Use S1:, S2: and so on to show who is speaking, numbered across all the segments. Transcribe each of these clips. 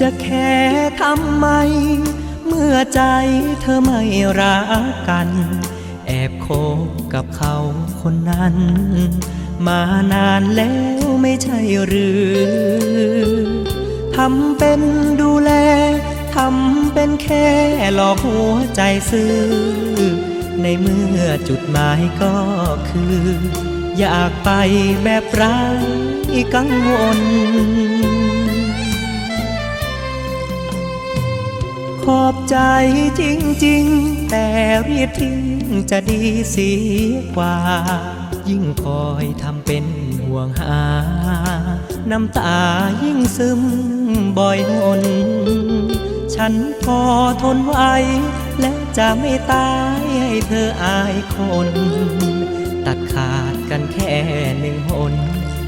S1: จะแค่ทำไม เมื่อใจเธอไม่รักกัน แอบคบกับเขาคนนั้น มานานแล้วไม่ใช่หรือทำเป็นดูแลทำเป็นแค่หลอกหัวใจซื้อ ในเมื่อจุดหมายก็คือ อยากไปแบบไร้กังวล ขอบใจจริง ๆ แต่รียกทิ้งจะดีเสียกว่า ยิ่งคอยทำเป็นห่วงหา น้ำตายิ่งซึมบ่อยหนฉันพอทนไว้ และจะไม่ตายให้เธออายคน ตัดขาดกันแค่หนึ่งหน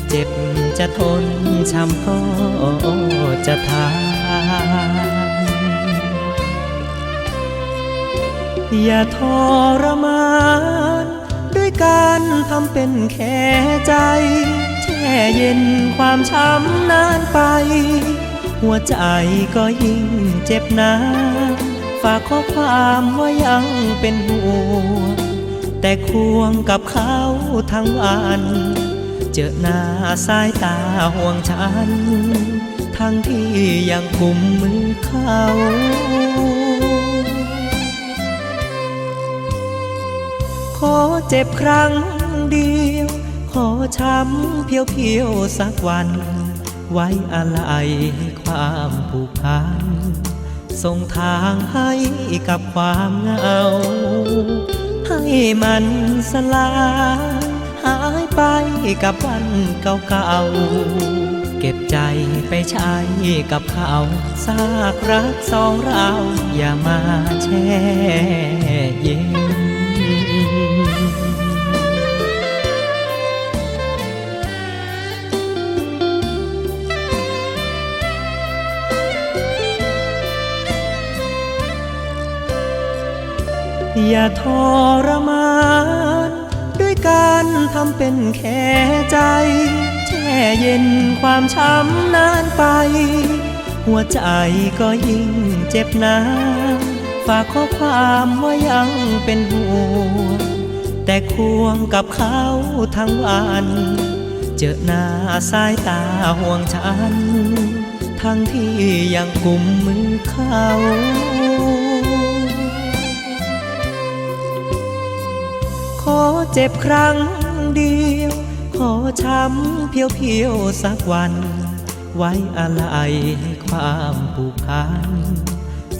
S1: เจ็บจะทนช้ำก็จะทาน อย่าทรมาน ด้วยการทำเป็นแค่ใจ แช่เย็นความช้ำนานไป หัวใจก็ยิ่งเจ็บหนาฝากข้อความว่ายังเป็นห่วงแต่ควงกับเขาทั้งวัน เจอหน้าสายตาห่วงฉัน ทั้งที่ยังกุมมือเขา เจ็บครั้งเดียว ขอช้ำเพียวเพียวๆสักวัน ไว้อะไรให้ความผูกพันส่งทางให้กับความเหงา ให้มันสลายหายไปกับวันเก่าๆ เก็บใจไปใช้กับเขาซากรักสองเรา อย่ามาแช่เย็น อย่าทรมานด้วยการทำเป็นแค่ใจ แช่เย็นความช้ำนานไป หัวใจก็ยิ่งเจ็บหนาฝากข้อความว่ายังเป็นห่วงแต่ควงกับเขาทั้งวัน เจอหน้าสายตาห่วงฉัน ทั้งที่ยังกุมมือเขา เจ็บครั้งเดียว ขอช้ำเพียวเพียวๆสักวัน ไว้อะไรให้ความผูกพัน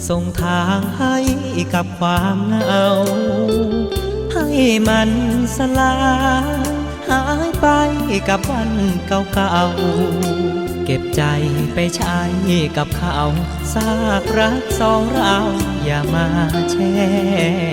S1: ส่งทางให้กับความเหงาให้มันสลายหายไปกับวันเก่าๆเก็บใจไปใช้กับเขาซากรักสองเราอย่ามาแช่